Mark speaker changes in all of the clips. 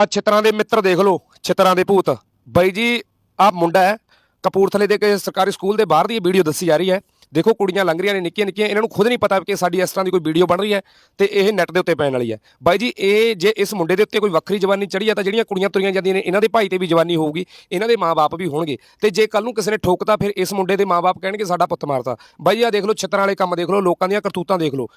Speaker 1: ਆ ਛਿੱਤਰਾਂ ਦੇ ਮਿੱਤਰ ਦੇਖ ਲਓ, ਛਿੱਤਰਾਂ ਦੇ ਭੂਤ। ਬਾਈ ਜੀ ਆ ਮੁੰਡਾ ਹੈ, ਕਪੂਰਥਲੇ ਦੇ ਕਿਸੇ ਸਰਕਾਰੀ ਸਕੂਲ ਦੇ ਬਾਹਰ ਦੀ ਇਹ ਵੀਡੀਓ ਦੱਸੀ ਜਾ ਰਹੀ ਹੈ। ਦੇਖੋ, ਕੁੜੀਆਂ ਲੰਘ ਰਹੀਆਂ ਨੇ, ਨਿੱਕੀਆਂ ਨਿੱਕੀਆਂ, ਇਹਨਾਂ ਨੂੰ ਖੁਦ ਨਹੀਂ ਪਤਾ ਕਿ ਸਾਡੀ ਇਸ ਤਰ੍ਹਾਂ ਦੀ ਕੋਈ ਵੀਡੀਓ ਬਣ ਰਹੀ ਹੈ ਤੇ ਇਹ ਨੈਟ ਦੇ ਉੱਤੇ ਪੈਣ ਵਾਲੀ ਹੈ। ਬਾਈ ਜੀ, ਇਹ ਜੇ ਇਸ ਮੁੰਡੇ ਦੇ ਉੱਤੇ ਕੋਈ ਵੱਖਰੀ ਜਵਾਨੀ ਚੜੀ ਆ ਤਾਂ ਜਿਹੜੀਆਂ ਕੁੜੀਆਂ ਤੁਰੀਆਂ ਜਾਂਦੀਆਂ ਨੇ, ਇਹਨਾਂ ਦੇ ਭਾਈ ਤੇ ਵੀ ਜਵਾਨੀ ਹੋਊਗੀ, ਇਹਨਾਂ ਦੇ ਮਾਪੇ ਵੀ ਹੋਣਗੇ। ਤੇ ਜੇ ਕੱਲ ਨੂੰ ਕਿਸੇ ਨੇ ਠੋਕਤਾ, ਫਿਰ ਇਸ ਮੁੰਡੇ ਦੇ ਮਾਪੇ ਕਹਿਣਗੇ, ਸਾਡਾ ਪੁੱਤ ਮਾਰਤਾ। ਬਾਈ ਜੀ ਆ ਦੇਖ ਲਓ, ਛਿੱਤਰਾਂ ਵਾਲੇ ਕੰਮ ਦੇਖ ਲਓ, ਲੋਕਾਂ ਦੀਆਂ ਕਰਤੂਤਾਂ ਦੇਖ ਲਓ।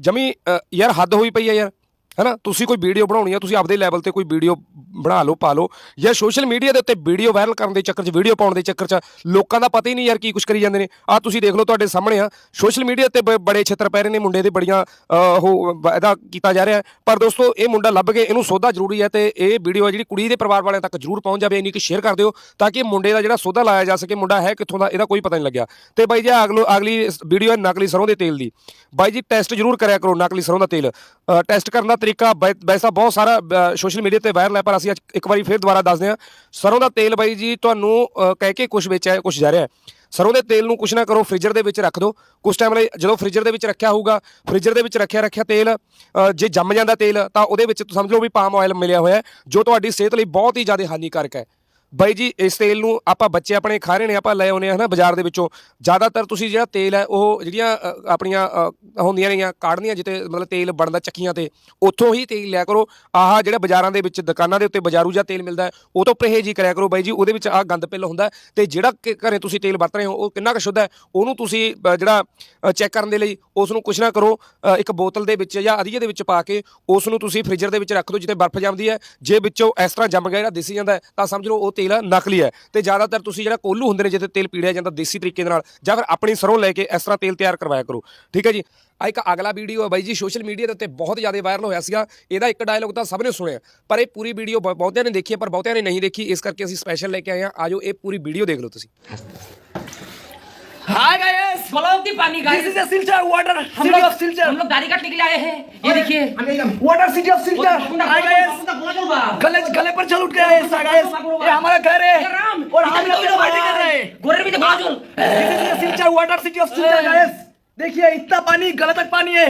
Speaker 1: ਜਮੀ ਯਾਰ, ਹੱਦ ਹੋਈ ਪਈ ਹੈ ਯਾਰ। ਹੈਨਾ? ਤੁਸੀਂ ਕੋਈ ਵੀਡੀਓ ਬਣਾਉਣੀ ਆ, ਤੁਸੀਂ ਆਪਦੇ ਲੈਵਲ ਤੇ ਕੋਈ ਵੀਡੀਓ ਬਣਾ ਲਓ, ਪਾ ਲਓ, ਜਾਂ ਸੋਸ਼ਲ ਮੀਡੀਆ ਦੇ ਉੱਤੇ ਵੀਡੀਓ ਵਾਇਰਲ ਕਰਨ ਦੇ ਚੱਕਰ 'ਚ ਵੀਡੀਓ ਪਾਉਣ ਦੇ ਚੱਕਰ 'ਚ, ਲੋਕਾਂ ਦਾ ਪਤਾ ਹੀ ਨਹੀਂ ਯਾਰ ਕੀ ਕੁਝ ਕਰੀ ਜਾਂਦੇ ਨੇ। ਆ ਤੁਸੀਂ ਦੇਖ ਲਓ ਤੁਹਾਡੇ ਸਾਹਮਣੇ ਆ ਸੋਸ਼ਲ ਮੀਡੀਆ ਤੇ ਬੜੇ ਛਿੱਤਰ ਪੈ ਰਹੇ ਨੇ, ਮੁੰਡੇ ਦੇ ਬੜੀਆਂ ਉਹ ਇਹਦਾ ਕੀਤਾ ਜਾ ਰਿਹਾ। ਪਰ ਦੋਸਤੋ, ਇਹ ਮੁੰਡਾ ਲੱਭ ਕੇ ਇਹਨੂੰ ਸੋਧਾ ਜ਼ਰੂਰੀ ਹੈ ਤੇ ਇਹ ਵੀਡੀਓ ਹੈ ਜਿਹੜੀ ਕੁੜੀ ਦੇ ਪਰਿਵਾਰ ਵਾਲਿਆਂ ਤੱਕ ਜ਼ਰੂਰ ਪਹੁੰਚ ਜਾਵੇ, ਇੰਨੀ ਕਿ ਸ਼ੇਅਰ ਕਰ ਦਿਓ, ਤਾਂ ਕਿ ਮੁੰਡੇ ਦਾ ਜਿਹੜਾ ਸੋਧਾ ਲਾਇਆ ਜਾ ਸਕੇ, ਮੁੰਡਾ ਹੈ ਕਿੱਥੋਂ ਦਾ, ਇਹਦਾ ਕੋਈ ਪਤਾ ਨਹੀਂ ਲੱਗਿਆ। ਤੇ ਬਾਈ ਜੀ ਅਗਲੋ, ਅਗਲੀ ਵੀਡੀਓ ਹੈ ਨਕਲੀ ਸਰੋਂ ਦੇ ਤੇਲ ਦੀ। ਬਾਈ ਜੀ ਟੈਸਟ ਜ਼ਰੂਰ ਕਰਿਆ ਕਰੋ ਨਕਲੀ ਸਰੋਂ ਦਾ ਤੇਲ। ਟੈਸਟ ਕਰਨ ਦਾ ਤਰੀਕਾ ਵੈ- ਵੈਸਾ ਬਹੁਤ ਸਾਰਾ ਸੋਸ਼ਲ ਮੀਡੀਆ ਤੇ ਵਾਇਰਲ ਹੈ, ਪਰ ਅਸੀਂ ਅੱਜ ਇੱਕ ਵਾਰੀ ਫਿਰ ਦੁਬਾਰਾ ਦੱਸਦੇ ਹਾਂ। ਸਰੋਂ ਦਾ ਤੇਲ ਬਾਈ ਜੀ ਤੁਹਾਨੂੰ ਕਹਿ ਕੇ ਕੁਝ ਵੇਚਿਆ ਕੁਝ ਜਾ ਰਿਹਾ ਹੈ। ਸਰੋਂ ਦੇ ਤੇਲ ਨੂੰ ਕੁਛ ਨਾ ਕਰੋ ਫ੍ਰੀਜ਼ਰ ਦੇ ਵਿੱਚ ਰੱਖ ਦਿਓ। ਕੁਝ ਟਾਈਮ ਲਈ ਜਦੋਂ ਫ੍ਰੀਜ਼ਰ ਦੇ ਵਿੱਚ ਰੱਖਿਆ ਹੋਊਗਾ ਫ੍ਰੀਜ਼ਰ ਦੇ ਵਿੱਚ ਰੱਖਿਆ ਰੱਖਿਆ ਤੇਲ ਜੇ ਜੰਮ ਜਾਂਦਾ ਤੇਲ, ਤਾਂ ਉਹਦੇ ਵਿੱਚ ਤੁਸੀਂ ਸਮਝ ਲਓ ਵੀ ਪਾਮ ਆਇਲ ਮਿਲਿਆ ਹੋਇਆ ਜੋ ਤੁਹਾਡੀ ਸਿਹਤ ਲਈ ਬਹੁਤ ਹੀ ਜ਼ਿਆਦਾ ਹਾਨੀਕਾਰਕ ਹੈ। ਬਾਈ ਜੀ ਇਸ ਤੇਲ ਨੂੰ ਆਪਾਂ ਬੱਚੇ ਆਪਣੇ ਖਾ ਰਹੇ ਨੇ ਆਪਾਂ ਲੈ ਆਉਨੇ ਆ ਹਨਾ ਬਾਜ਼ਾਰ ਦੇ ਵਿੱਚੋਂ। ਜ਼ਿਆਦਾਤਰ ਤੁਸੀਂ ਜਿਹੜਾ ਤੇਲ ਹੈ ਉਹ ਜਿਹੜੀਆਂ ਅ, ਆਪਣੀਆਂ ਅ, ਹੁੰਦੀਆਂ ਰਹੀਆਂ ਕਾੜਨੀਆਂ ਜਿੱਤੇ ਮਤਲਬ ਤੇਲ ਬਣਦਾ ਚੱਕੀਆਂ ਤੇ ਉੱਥੋਂ ਹੀ ਤੇਲ ਲਿਆ ਕਰੋ। ਆਹ ਜਿਹੜਾ ਬਾਜ਼ਾਰਾਂ ਦੇ ਵਿੱਚ ਦੁਕਾਨਾਂ ਦੇ ਉੱਤੇ ਬਾਜ਼ਾਰੂ ਜਿਹਾ ਤੇਲ ਮਿਲਦਾ ਹੈ, ਉਹ ਤੋਂ ਪਰਹੇਜ਼ ਹੀ ਕਰਿਆ ਕਰੋ ਬਾਈ ਜੀ ਉਹਦੇ ਵਿੱਚ ਆਹ ਗੰਦ ਪਿੱਲ ਹੁੰਦਾ ਹੈ ਤੇ ਜਿਹੜਾ ਕਿ ਘਰੇ ਤੁਸੀਂ ਤੇਲ ਵਰਤ ਰਹੇ ਹੋ ਉਹ ਕਿੰਨਾ ਕੁ ਸ਼ੁੱਧ ਹੈ ਉਹਨੂੰ ਤੁਸੀਂ ਅ, ਜਿਹੜਾ ਚੈੱਕ ਕਰਨ ਦੇ ਲਈ ਉਸ ਨੂੰ ਕੁਛ ਨਾ ਕਰੋ ਅ, ਇੱਕ ਬੋਤਲ ਦੇ ਵਿੱਚ ਜਾਂ ਅਧੀਏ ਦੇ ਵਿੱਚ ਪਾ ਕੇ ਉਸ ਨੂੰ ਤੁਸੀਂ ਫ੍ਰੀਜ਼ਰ ਦੇ ਵਿੱਚ ਰੱਖ ਦਿਓ ਜਿੱਥੇ ਬਰਫ਼ ਜੰਮਦੀ ਹੈ। ਜੇ ਵਿੱਚੋਂ ਇਸ ਤਰ੍ਹਾਂ ਜੰਮ ਗਿਆ ਜਿਹੜਾ ਦਿਸੀ ਜਾਂਦਾ ਹੈ, ਤਾਂ ਸਮਝ ਲਓ ਉਹ ਤੇਲ ਨਕਲੀ ਹੈ ਤੇ ਜ਼ਿਆਦਾਤਰ ਤੁਸੀਂ ਜਿਹੜਾ ਕੋਲੂ ਹੁੰਦੇ ਨੇ, ਜਿੱਥੇ ਤੇਲ ਪੀੜਿਆ ਜਾਂਦਾ ਦੇਸੀ ਤਰੀਕੇ ਦੇ ਨਾਲ, ਜਾਂ ਫਿਰ ਆਪਣੀ ਸਰੋਂ ਲੈ ਕੇ ਇਸ ਤਰ੍ਹਾਂ ਤੇਲ ਤਿਆਰ ਕਰਵਾਇਆ ਕਰੋ। ਠੀਕ ਹੈ ਜੀ? ਆ ਇੱਕ ਅਗਲਾ ਵੀਡੀਓ ਹੈ ਬਾਈ ਜੀ ਸੋਸ਼ਲ ਮੀਡੀਆ ਦੇ ਉੱਤੇ ਬਹੁਤ ਜ਼ਿਆਦਾ ਵਾਇਰਲ ਹੋਇਆ ਸੀਗਾ। ਇਹਦਾ ਇੱਕ ਡਾਇਲੋਗ ਤਾਂ ਸਭ ਨੇ ਸੁਣਿਆ, ਪਰ ਇਹ ਪੂਰੀ ਵੀਡੀਓ ਬਹੁਤਿਆਂ ਨੇ ਦੇਖੀ ਹੈ, ਪਰ ਬਹੁਤਿਆਂ ਨੇ ਨਹੀਂ ਦੇਖੀ। ਇਸ ਕਰਕੇ ਅਸੀਂ ਸਪੈਸ਼ਲ ਲੈ ਕੇ ਆਏ ਹਾਂ। ਆਜੋ ਇਹ ਪੂਰੀ ਵੀਡੀਓ ਦੇਖ ਲਓ ਤੁਸੀਂ।
Speaker 2: हाय गाइस
Speaker 3: पानी का
Speaker 2: this is a Silchar water
Speaker 3: हम लोग
Speaker 2: सिल्चर
Speaker 3: हम लोग गाड़ी काटने के लिए आए हैं। ये देखिए।
Speaker 2: Water city of Silchar hi guys गले गले पर चल उठ गया है गाइस ये हमारा घर है। और हम लोग पार्टी कर रहे हैं।
Speaker 3: गोरे भी तो बाजू
Speaker 2: this is a Silchar water city of Silchar guys देखिए इतना पानी गले तक पानी है।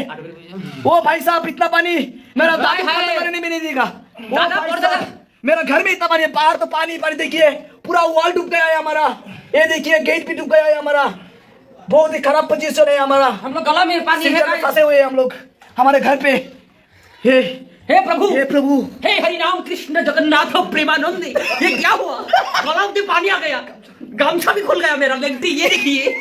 Speaker 2: ओ भाई साहब इतना पानी मेरा दादा। करने भी नहीं देगा। मेरा घर में इतना पानी है बाहर तो पानी पानी। देखिए पूरा वॉल डूब गया है हमारा। ये देखिए गेट भी डूब गया है हमारा। बहुत ही खराब पोजीशन है हमारा।
Speaker 3: हम लोग गला में पानी है
Speaker 2: फंसे हुए हम लोग हमारे घर पे। हे
Speaker 3: हे प्रभु।
Speaker 2: हे प्रभु।
Speaker 3: हे हरि राम कृष्ण जगन्नाथ प्रेमानंद ये क्या हुआ? गला में पानी आ गया। गमछा भी खुल गया मेरा लगती ये देखिए।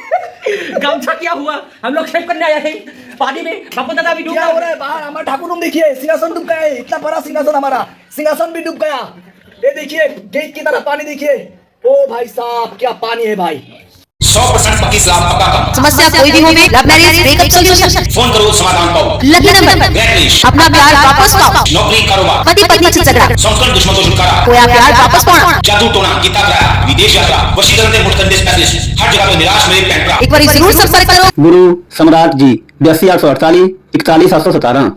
Speaker 3: गमछा क्या हुआ? हम लोग शेव करने आए हैं पानी में बापू दादा भी डूब
Speaker 2: क्या हो रहा है बाहर? हमारा ठाकुर रूम देखिए सिंहासन डूब गया है इतना बड़ा सिंहासन हमारा। सिंहासन भी डूब गया। ये देखिए गेट की तरफ़ पानी देखिए। ओ भाई साहब क्या पानी है भाई।
Speaker 4: सौ परसेंट पक्की सलाह पक्का काम।
Speaker 5: समस्या कोई भी हो love marriage breakup solution
Speaker 4: phone करो समाधान पाओ
Speaker 5: लकी नंबर।
Speaker 4: ब्लैकलिस्ट
Speaker 5: अपना प्यार वापस पाओ।
Speaker 4: नौकरी कारोबार।
Speaker 5: पति पत्नी से झगड़ा।
Speaker 4: संस्कृत दुश्मन को छुटकारा।
Speaker 5: खोया प्यार वापस पाना
Speaker 4: जादू टोना ग्रह विदेश यात्रा वशीकरण के मुठकंडे स्पेशलिस्ट हर जगह पे निराश मेरे पैंट
Speaker 5: एक बार ज़रूर संपर्क करो।
Speaker 6: गुरु सम्राट जी बयासी आठ सौ अड़तालीस इकतालीस सात सौ सतारह।